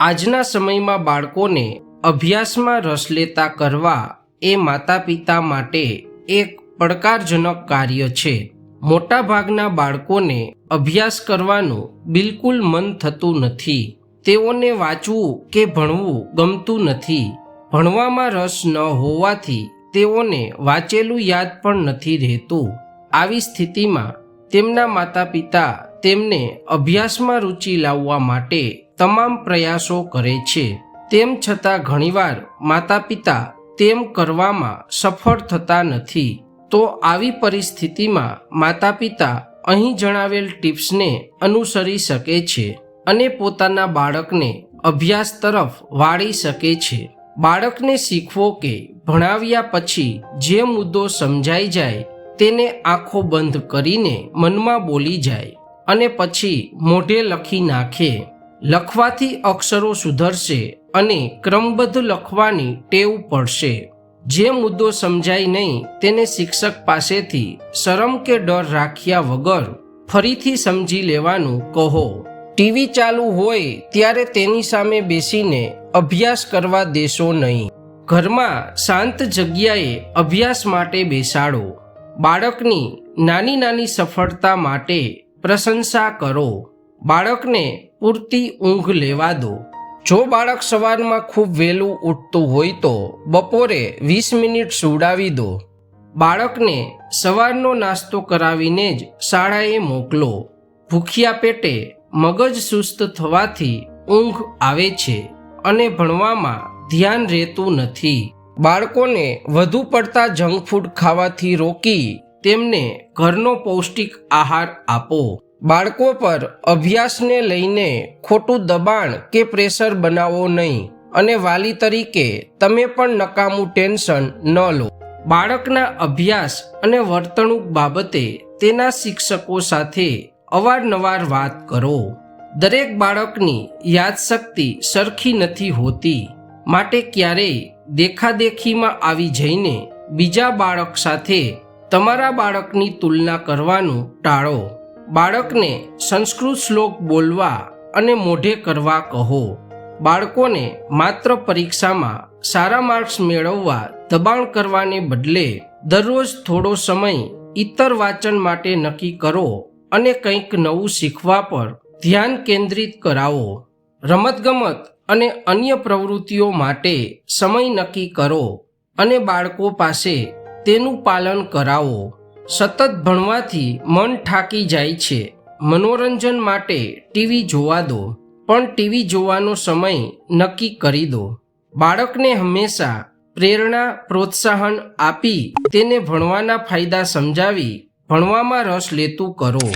આજના સમયમાં બાળકોને અભ્યાસમાં રસ લેતા કરવા એ માતા પિતા માટે એક પડકારજનક કાર્ય છે. મોટાભાગના બાળકોને અભ્યાસ કરવાનું બિલકુલ મન થતું નથી. તેઓને વાંચવું કે ભણવું ગમતું નથી. ભણવામાં રસ ન હોવાથી તેઓને વાંચેલું યાદ પણ નથી રહેતું. આવી સ્થિતિમાં તેમના માતા પિતા તેમને અભ્યાસમાં રુચિ લાવવા માટે તમામ પ્રયાસો કરે છે. તેમ છતાં ઘણીવાર માતા પિતા તેમ કરવામાં સફળ થતા નથી. તો આવી પરિસ્થિતિમાં માતા પિતા અહીં જણાવેલ ટિપ્સને અનુસરી શકે છે અને પોતાના બાળકને અભ્યાસ તરફ વાળી શકે છે. બાળકને શીખવો કે ભણાવ્યા પછી જે મુદ્દો સમજાઈ જાય તેને આંખો બંધ કરીને મનમાં બોલી જાય અને પછી મોઢે લખી નાખે. લખવાથી અક્ષરો સુધરશે અને ક્રમબદ્ધ લખવાની ટેવ પડશે. જે મુદ્દો સમજાય નહીં, તેને શિક્ષક પાસેથી શરમ કે ડર રાખ્યા વગર ફરીથી સમજી લેવાનું કહો. ટીવી ચાલુ હોય ત્યારે તેની સામે બેસીને અભ્યાસ કરવા દેશો નહીં. ઘરમાં શાંત જગ્યાએ અભ્યાસ માટે બેસાડો. બાળકની નાની નાની સફળતા માટે પ્રશંસા કરો. બાળકને પૂરતી ઊંઘ લેવા દો. જો બાળક સવારમાં ખૂબ વહેલું ઉઠતું હોય તો બપોરે વીસ મિનિટ સુવડાવી દો. બાળકને સવારનો નાસ્તો કરાવીને જ શાળાએ મોકલો. ભૂખ્યા પેટે મગજ સુસ્ત થવાથી ઊંઘ આવે છે અને ભણવામાં ધ્યાન રહેતું નથી. બાળકોને વધુ પડતા જંક ફૂડ ખાવાથી રોકી તેમને ઘરનો પૌષ્ટિક આહાર આપો. બાળકો પર અભ્યાસને લઈને ખોટું દબાણ કે પ્રેશર બનાવો નહીં. અને વાલી તરીકે તમે પણ નકામું ટેન્શન ન લો. બાળકના અભ્યાસ અને વર્તણૂક બાબતે તેના શિક્ષકો સાથે અવારનવાર વાત કરો. દરેક બાળકની યાદશક્તિ સરખી નથી હોતી. માટે ક્યારેય દેખાદેખીમાં આવી જઈને બીજા બાળક સાથે તમારા બાળકની તુલના કરવાનું ટાળો. બાળકને સંસ્કૃત શ્લોક બોલવા અને મોઢે કરવા કહો. બાળકોને માત્ર પરીક્ષામાં સારા માર્ક્સ મેળવવા દબાણ કરવાને બદલે દરરોજ થોડો સમય ઇતર વાંચન માટે નક્કી કરો અને કંઈક નવું શીખવા પર ધ્યાન કેન્દ્રિત કરાવો. રમતગમત અને અન્ય પ્રવૃત્તિઓ માટે સમય નક્કી કરો અને બાળકો પાસે તેનું પાલન કરાવો. સતત ભણવાથી મન થાકી જાય છે. મનોરંજન માટે ટીવી જોવા દો, પણ ટીવી જોવાનો સમય નક્કી કરી દો. બાળકને હંમેશા પ્રેરણા, પ્રોત્સાહન આપી તેને ભણવાના ફાયદા સમજાવી ભણવામાં રસ લેતું કરો.